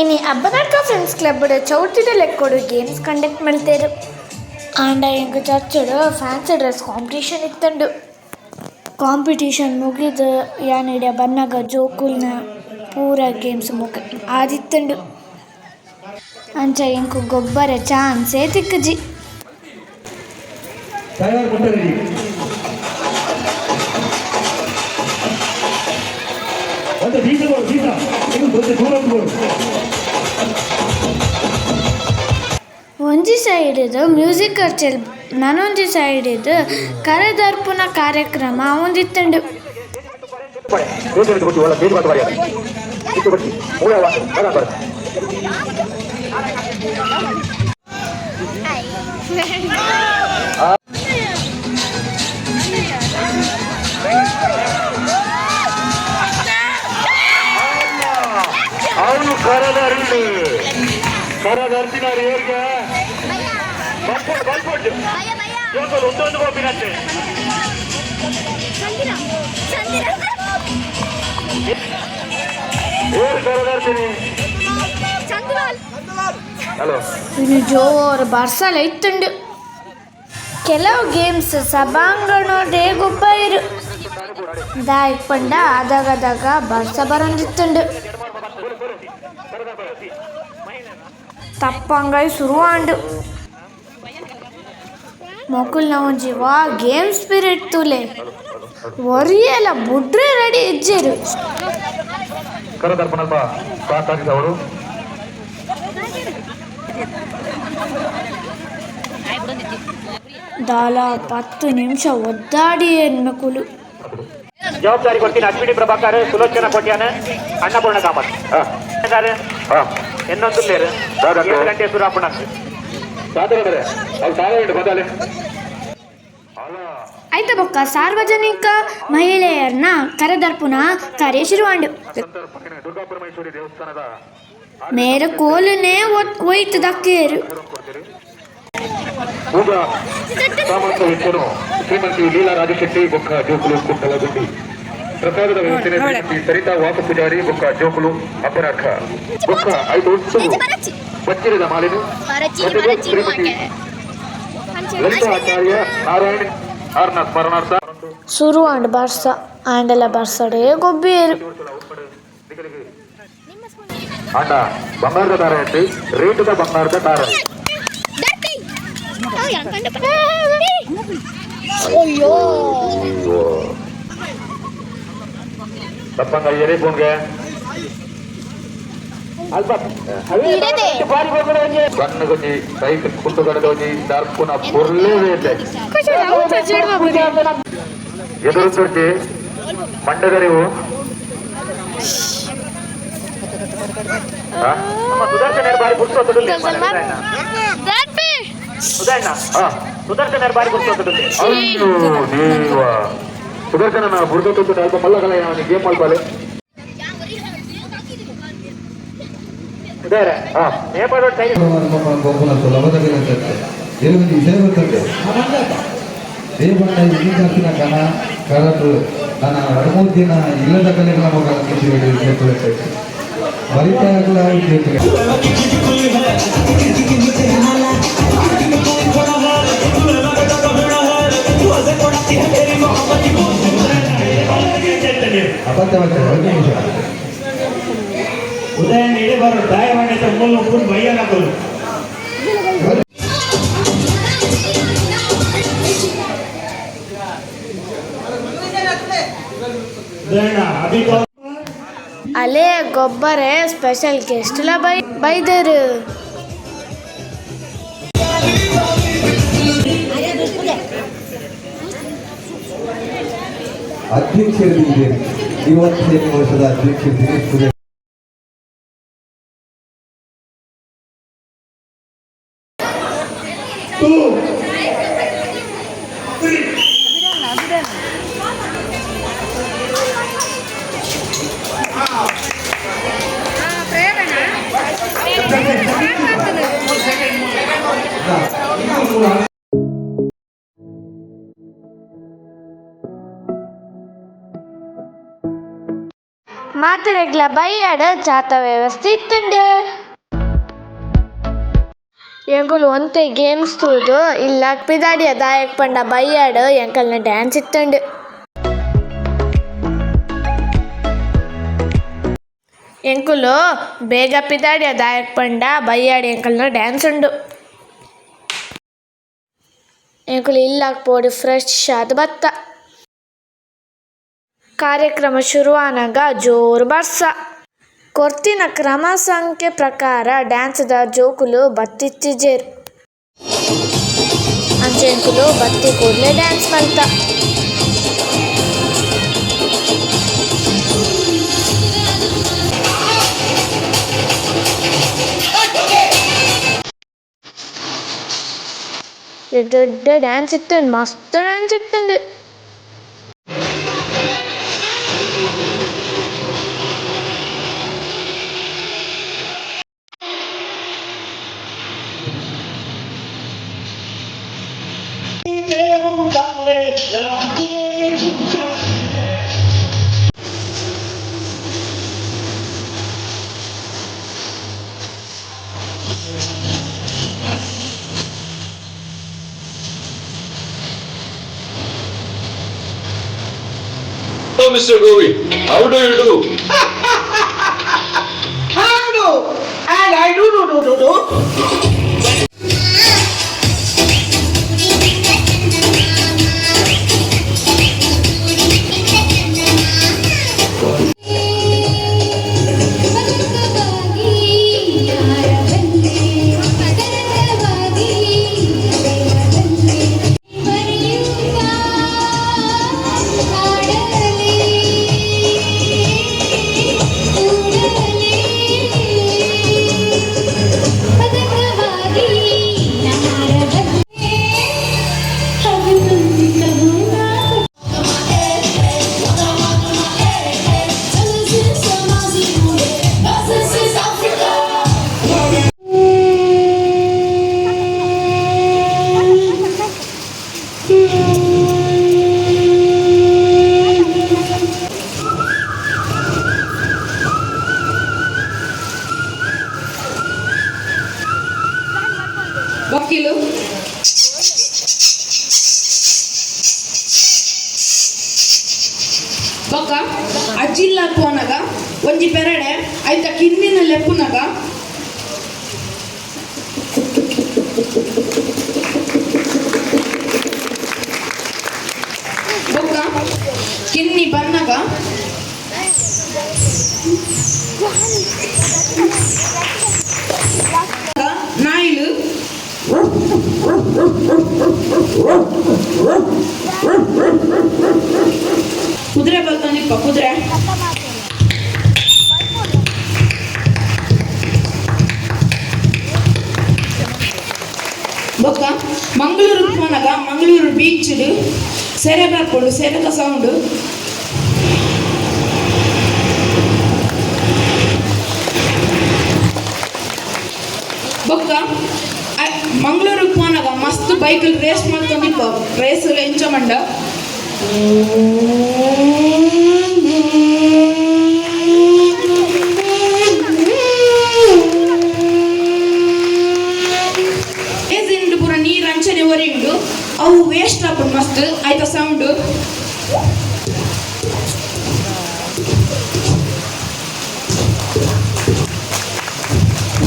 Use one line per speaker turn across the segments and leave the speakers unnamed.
ಇನ್ನು ಹಬ್ಬನಾಡ್ಕ friends club ಚೌಟಿದ ಲೆಕ್ಕೊಡು games conduct ಮಾಡ್ತೇರು and ಎಂಕ್ ಚರ್ಚಡ್ fancy dress competition ಇತ್ತಂಡು ಕಾಂಪಿಟೇಷನ್ ಮುಗಿದು ಯಾನಿಡ ಬನ್ನಗ ಜೋಕುಲ್ನ ಪೂರ ಗೇಮ್ಸ್ ಮುಗ ಆದಿತ್ತಂಡು ಅಂಚ ಎಂಕು ಗೊಬ್ಬರ ಚಾನ್ಸೇ ತಿಕ್ಕಜಿ
ತಯಾರು ಕೊಟ್ಟರೆ ಒಂದು ಬೀಜ ಕೊಡು ಬೀಜ ಇದು ದೊಡ್ಡ ದೂರ
ಒಂಜಿ ಸೈಡ್ದು ಮ್ಯೂಸಿಕ್ ಕರ್ಚಲ್ ನನೊಂಜಿ ಸೈಡ್ದು ಕರೆದರ್ಪುನ ಕಾರ್ಯಕ್ರಮ ಒಂದಿತ್ತಂಡು
ಕೂತು ಕೊಟ್ಟು ಒಳ್ಳೆ ಬೇಗ ಮಾತು ಬರೆಯೋದು ಇಟ್ಟು ಕೊಟ್ಟು ಮೂಲ ಬರ ಬರ ಅವನು ಕರದರ್ಲಿ ಕರದರ್ತಿನಾರು ಹೇಗೆ ಬಂದ್ಬಿಟ್ಟು ಬಂದ್ಬಿಟ್ಟು ಇವತ್ತು ಒಂದೊಂದು ಗೋಪಿನಂತೆ ಏರು ಕರದರ್ತೀನಿ ಹಲೋ
ಇನ್ನು ಜೋರು ಬರ್ಸಲ ಇತ್ತುಂಡು ಕೆಲವು ಗೇಮ್ಸ್ ಸಭಾಂಗಣೋಡೆ ಗೊಬ್ಬ ಇರು ದಾಯ್ ಪಂಡ ಅದಾಗದಾಗ ಬರ್ಸ ಬರಂದಿತ್ತುಂಡು ತಪ್ಪಂಗಾಯ್ ಶುರುವಾಂಡು ಮೊಕುಲ್ನ ಒಂಜಿ ವಾ ಗೇಮ್ ಸ್ಪಿರಿಟ್ ತುಲೆ. ಒರಿಯಲ್ಲ ಬುಡ್ರೆ ರೆಡಿ ಇಜ್ಜೆರು
ಕರದರ್ಪಣಲ್ಪ
ದಾಲ ಪತ್ತು ನಿಮಿಷ ಒದ್ದಾಡಿ ಎನ್ಮಕುಲು
ಜವಾಬ್ದಾರಿ ಕೊಡ್ತೀನಿ ಅಶ್ವಿನಿ ಪ್ರಭಾಕರ್ ಸುಲೋಚನ ಕೊಟ್ಯಾನ ಅನ್ನಪೂರ್ಣ ಕಾಮತ್. ಇನ್ನೊಂದು ಗಂಟೆ ಸುರಾಪಣ.
ಸಾಧನೆ ಅವ್ರು ಸಾಧನೆ ಬದಲೇ
ಆಯ್ತ ಬೊಕ್ಕ? ಸಾರ್ವಜನಿಕ ಮಹಿಳೆಯರನ್ನ ಕರೆದರ್ಪುನ ಕಾರ್ಯ ಶುರುವಾಂಡು.
ಮೇರ ಕೋಲನೇ ದೇವಸ್ಥಾನದ
ಮೇರೆ ಕೋಲುನೇ ಒಯ್ತು ದಕ್ಕೇರು
ಈಗ ವೆಚ್ಚನು ಶ್ರೀಮಂತಿ ಲೀಲಾ ರಾಜಶೆಟ್ಟಿ ಬೊಕ್ಕ ಜೋಕುಲು ಕುಂಟಲಗುಂಡಿ ಪ್ರಸಾದದ ವ್ಯವಸ್ಥೆ ಶ್ರೀಮತಿ ಸರಿತಾ ವಾಕ ಪೂಜಾರಿ ಬೊಕ್ಕ ಜೋಕುಲು ಅಪರಾಖ ಬೊಕ್ಕ ಐದು ಉತ್ಸವ. ಬಚ್ಚಿರದ ಮಾಲಿನು. ಶ್ರೀಮತಿ ಸ್ಮರಣಾರ್ಥ
ಶುರುವಾಂಡು ಬರ್ಸ ಆಂಡಲ ಬರ್ಸಡೆ. ಗೊಬ್ಬೇರು.
ಅಣ್ಣ ಬಂಗಾರದ ದಾರ ಅಂಟಿ ರೇಟದ ಬಂಗಾರದ ದಾರ.
ಅಯ್ಯೋ.
ತಪ್ಪಂಗ ಎರೆ కన్నుకొచ్చి
పైకి కుంటుకడకొచ్చి దార్పున పొర్లే వేయలేదు
ఎదురు
చూసి మండగరివు సుదర్శన్
బారి గుర్తొస్తుంది సుదర్శన్ బారి గుర్తొస్తుంది సుదర్శన బుర్దొత్తుంది అల్ప మళ్ళా
కలయా
నీకేం
పల్పాలి ಟೈಮ್
ಗೊಬ್ಬರ ಸುಲಭದಲ್ಲಿ ಎಲ್ಲಿ ವಿಷಯ ಬರ್ತದೆ ದೇವಣ್ಣ ಇಲ್ಲಿ ಹಾಕಿನ ಕಣ ಕರಟು, ನನ್ನ ಎರಡು ದಿನ ಇಲ್ಲದ ಕಲೆ ನಮ್ಮ ಕಿಸಿ ಬರಿತಾ ಆಗಲ್ಲ ಅಬದ್ಧ ಒಂದು ನಿಮಿಷ.
ಉದಯನ ಇಳಿಬಾರದು ದಾಯ ಮಾಡಿದ ಮೂಲ ಬೈಯಲಾಗಲು ಉದಯನ ಅಭಿಗೋ
ಅಲೆ ಗೊಬ್ಬರ ಸ್ಪೆಷಲ್ ಗೆಸ್ಟ್ಲ ಬೈ ಬೈದರು.
ಅಧ್ಯಕ್ಷರಿದ್ದಾರೆ ಇವತ್ತನೇ ವರ್ಷದ ಅಧ್ಯಕ್ಷರು ದಿನೇಶ್
ಮಾತರೆಗ್ಲ ಬೈಯಾಡ ಜಾತ ವ್ಯವಸ್ಥೆ ಇತ್ತಂಡು ಎಂಕುಲು ಒಂತೆ ಗೇಮ್ಸ್ ತೂದು ಇಲ್ಲ ಪಿದಾಡಿಯ ದಾಯಕ್ ಪಂಡ ಬೈಯಾಡು ಎಂಕಲ್ನ ಡ್ಯಾನ್ಸ್ ಇತ್ತಂಡು ಎಂಕುಲು ಬೇಗ ಪಿದಾಡಿಯ ದಾಯಕ್ ಪಂಡ ಬೈಯಾಡಿ ಎಂಕಲ್ನ ಡ್ಯಾನ್ಸ್ ಉಂಡು ಎಂಕುಲು ಇಲ್ಲಾಕ್ ಪೋಡಿ ಫ್ರೆಶ್ ಆದ ಬತ್ತ ಕಾರ್ಯಕ್ರಮ ಶುರುವಾನಾಗ ಜೋರು ಬರ್ಸ ಕೊರ್ತಿನ ಕ್ರಮ ಸಂಖ್ಯೆ ಪ್ರಕಾರ ಡ್ಯಾನ್ಸ್ದ ಜೋಕುಲು ಬತ್ತಿತ್ತಿಜೇರು ಅಂಚೆಂಕುಲು ಬತ್ತಿ ಕೂಡಲೇ ಡ್ಯಾನ್ಸ್ ಮಲ್ತ ದೊಡ್ಡ ಡ್ಯಾನ್ಸ್ ಇತ್ತು ಮಸ್ತ್ ಡ್ಯಾನ್ಸ್ ಇತ್ತಂದು
Hello, Mr. Govi. How do you do?
How And I do do do do do.
ಬೊಕ್ಕ ಅಜ್ಜಿಲ್ಲ ಪೋನಗ ಒಂಜಿ ಪೆರಡೆ ಐತ ಕಿನ್ನಿನ ಲೆಪ್ಪುನಗ ಬೊಕ್ಕ ಕಿನ್ನಿ ಬನ್ನಗ ನಾಯಿಲು. ಕುದುರೆ ಬಲ್ತಂದಿಪ್ಪ ಕುದುರೆ ಬೊಕ್ಕ ಮಂಗಳೂರು ಪೋನಗ ಮಂಗಳೂರು ಬೀಚ್ ಸೆರೆ ಬರ್ಕೊಂಡು ಸೆರೆದ ಸೌಂಡ್ ಬೊಕ್ಕ ಮಂಗಳೂರು ಪೋನಾಗ ಮಸ್ತ್ ಬೈಕಲ್ ರೇಸ್ ಮಾಡ್ಕೊಂಡಿಪ್ಪ ರೇಸ್ ಎಂಚ ಅವು ವೇಸ್ಟ್ ಆಪುಂಡು ಮಸ್ತ್. ಆಯ್ತಾ ಸೌಂಡ್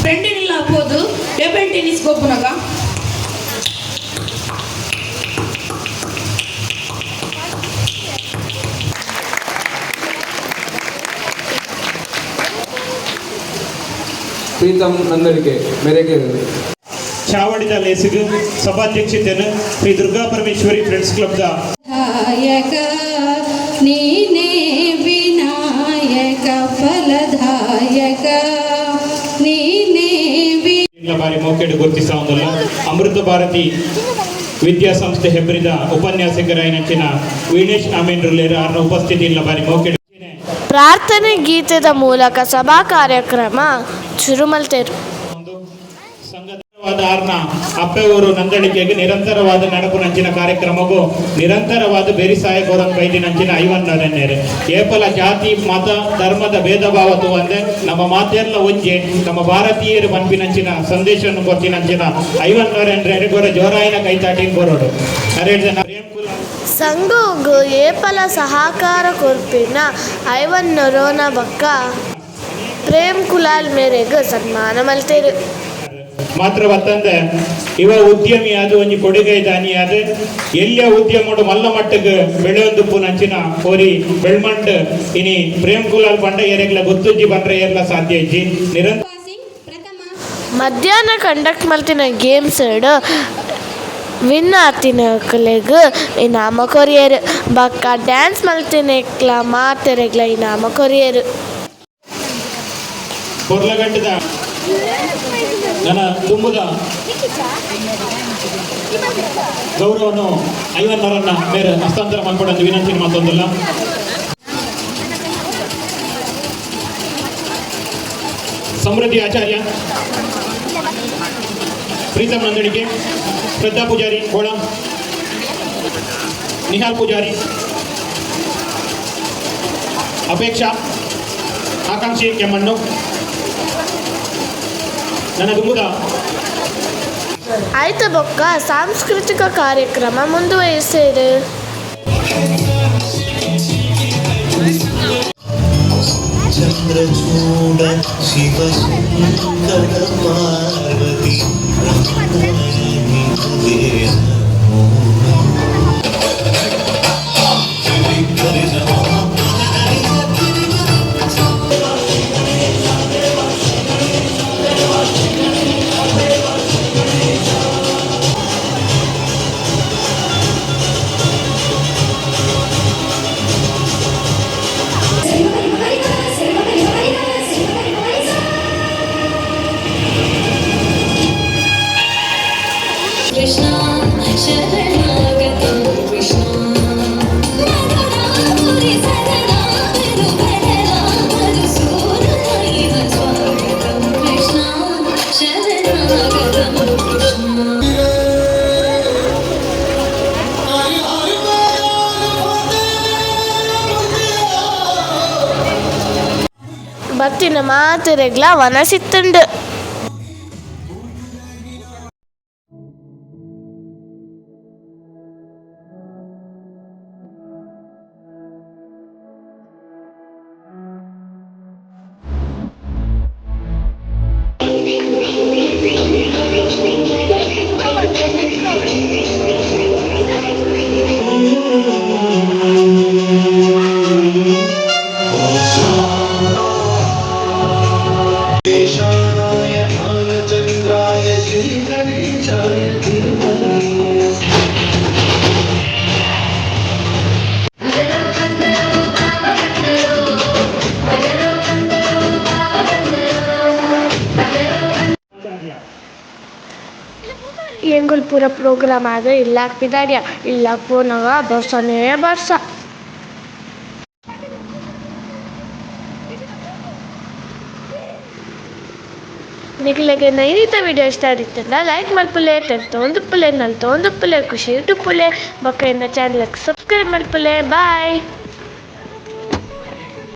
ಫ್ರೆಂಡಿನಿಲ್ಲ ಹಾಕೋದು ಟೇಬಲ್ ಟೆನ್ನಿಸ್ ಗೊಬ್ಬುನಗ
ಪ್ರೀತಮ್ ನಂದಳಿಕೆ ಮೆರೆಗೆರೆ
ಚಾವಡಿದ ಲೇಸಿಗೆ ಸಭಾಧ್ಯಕ್ಷತೆಯನ್ನು ಶ್ರೀ ದುರ್ಗಾ ಪರಮೇಶ್ವರಿ ಫ್ರೆಂಡ್ಸ್ ಕ್ಲಬ್
ದಾಯಕ ನೀನೇ ವಿನಾಯಕ ಫಲದಾಯಕ. ನೀನೇ
ಬಾರಿ ಮೌಕೆಡು ಗುರುತಿಸ್ತಾ ಒಂದಲ್ಲ ಅಮೃತ ಭಾರತಿ ವಿದ್ಯಾಸಂಸ್ಥೆ ಹೆಬ್ಬರಿದ ಉಪನ್ಯಾಸಕರಾಯಿನಂಚಿನ ವೀಣೇಶ್ ಆಮೇನ್ರುಲೇರ ಅವರ ಉಪಸ್ಥಿತಿ ಇಲ್ಲ ಬಾರಿ ಮೌಕೆಡು
ಪ್ರಾರ್ಥನೆ ಗೀತದ ಮೂಲಕ ಸಭಾ ಕಾರ್ಯಕ್ರಮ ಶುರು ಮಲ್ತೇರು
ಒಂದು ಸಂಘದ ವಾದ ಆರ್ನ ಅಪ್ಪೆ ಊರು ನಂದಳಿಕೆಗೆ ನಿರಂತರವಾದ ನಡಪು ನಂಚಿನ ಕಾರ್ಯಕ್ರಮಗೂ ನಿರಂತರವಾದ ಬೇರಿಸಾಯ ಗೋರಂಗ್ ಕೈದಿ ನಂಚಿನ ಐವನ್ನೇರೆ ಏಪಲ ಜಾತಿ, ಮತ, ಧರ್ಮದ ಭೇದ ಭಾವ ತೂವಂದೆ ನಮ್ಮ ಮಾತೆಲ್ಲ ಒಂಜೆ ನಮ್ಮ ಭಾರತೀಯರು ಪನ್ಪಿನಂಚಿನ ನಂಚಿನ ಸಂದೇಶ ಕೊಟ್ಟಿ ನಂಚಿನ ಜೋರಾಯಿನ ಕೈತಾಟಿ ಬರೋಡು ಅರೇಳ್ದೆ ನಾ ಪ್ರೇಮ್ ಕುಲ.
ಸಂಘಗೂ ಏಪಲ ಸಹಕಾರ ಕೊರ್ಪಿನ ಐವನ್ನರೋನ ಬಕ್ಕ ಪ್ರೇಮ್ ಕುಲಾಲ್ ಮೇರೆಗೆ ಸನ್ಮಾನ ಮಲ್ತೇರು.
ಮಾತ್ರ ಬತ್ತಂದೆ ಇವ ಉದ್ಯಮಿ ಅದು ಒಂಜಿ ಕೊಡುಗೆ ದಾನಿ ಅದು ಎಲ್ಲ ಉದ್ಯಮಡು ಮಲ್ಲ ಮಟ್ಟಕ್ಕೆ ಬೆಳೆಯೊಂದು ನಂಚಿನ ಕೋರಿ ಬೆಳ್ಮಂಡ್ ಇನಿ ಪ್ರೇಮ್ ಕುಲಾಲ್ ಪಂಡ ಎರೆಗ್ಲ ಗೊತ್ತುಜ್ಜಿ ಬಂದ್ರೆ ಎಲ್ಲ ಸಾಧ್ಯ ಇಜ್ಜಿ. ನಿರಂತರ
ಮಧ್ಯಾಹ್ನ ಕಂಡಕ್ಟ್ ಮಲ್ತಿನ ಗೇಮ್ಸ್ ವಿನ್ ಆತಿನ ಕಲೆಗ್ ಇನಾಮ ಕೊರಿಯರ್ ಬಕ್ಕ ಡ್ಯಾನ್ಸ್ ಮಲ್ತಿನೆಕ್ಲ ಮಾತೆರೆಗ್ಲ ಇನಾಮ ಕೊರಿಯರ್
ನನ್ನ ತುಂಬುದ ಗೌರವವನ್ನು ಐವತ್ತಾರನ್ನ ಬೇರೆ ಹಸ್ತಾಂತರ ಮಾಡ್ಕೊಡೋದು ವಿನಂತಿ ಮಾತೊಂದಿಲ್ಲ. ಸಮೃದ್ಧಿ ಆಚಾರ್ಯ, ಪ್ರೀತಮ್ ನಂದಣಿಕೆ ಶ್ರದ್ಧಾ ಪೂಜಾರಿ, ಕೋಳ, ನಿಹಾಲ್ ಪೂಜಾರಿ, ಅಪೇಕ್ಷಾ, ಆಕಾಂಕ್ಷಿ ಕೆಮ್ಮಣ್ಣು ನನ್ನ ದುಂಬುದ
ಆಯ್ತು ಬೊಕ್ಕ ಸಾಂಸ್ಕೃತಿಕ ಕಾರ್ಯಕ್ರಮ ಮುಂದುವರಿಸಿರು
ಚಂದ್ರಚೂಡ ಶಿವ ಸುಂದರ ಪಾರ್ವತಿ
ಬತ್ತಿನ ಮಾತೆರೆಗ್ಲ ವನಸಿತ್ತುಂಡು. ಎಂಗುಲ್ ಪೂರ ಪ್ರೋಗ್ರಾಮ್ ಆಗ ಇಲ್ಲಾಕ್ ಬಿದಾಡ್ಯ ಇಲ್ಲಾಕ್ ಫೋನಾಗ ಬರ್ಸನೇ ಬರ್ಸ. ನಿಗಲಗೆ ನೈನಿತ ವಿಡಿಯೋ ಇಷ್ಟ ಆಗಿತ್ತಂದ ಲೈಕ್ ಮಲ್ಪುಲೆ ತೊಂದು ಪುಲೆ ನಲ್ಲಿ ತೊಂದು ಪುಲೆ, ಖುಷಿ ಇಟ್ಟು ಪುಲೆ, ಬೊಕ್ಕ ಚಾನಲ್ಗೆ ಸಬ್ಸ್ಕ್ರೈಬ್ ಮಲ್ಪುಲೆ ಬಾಯ್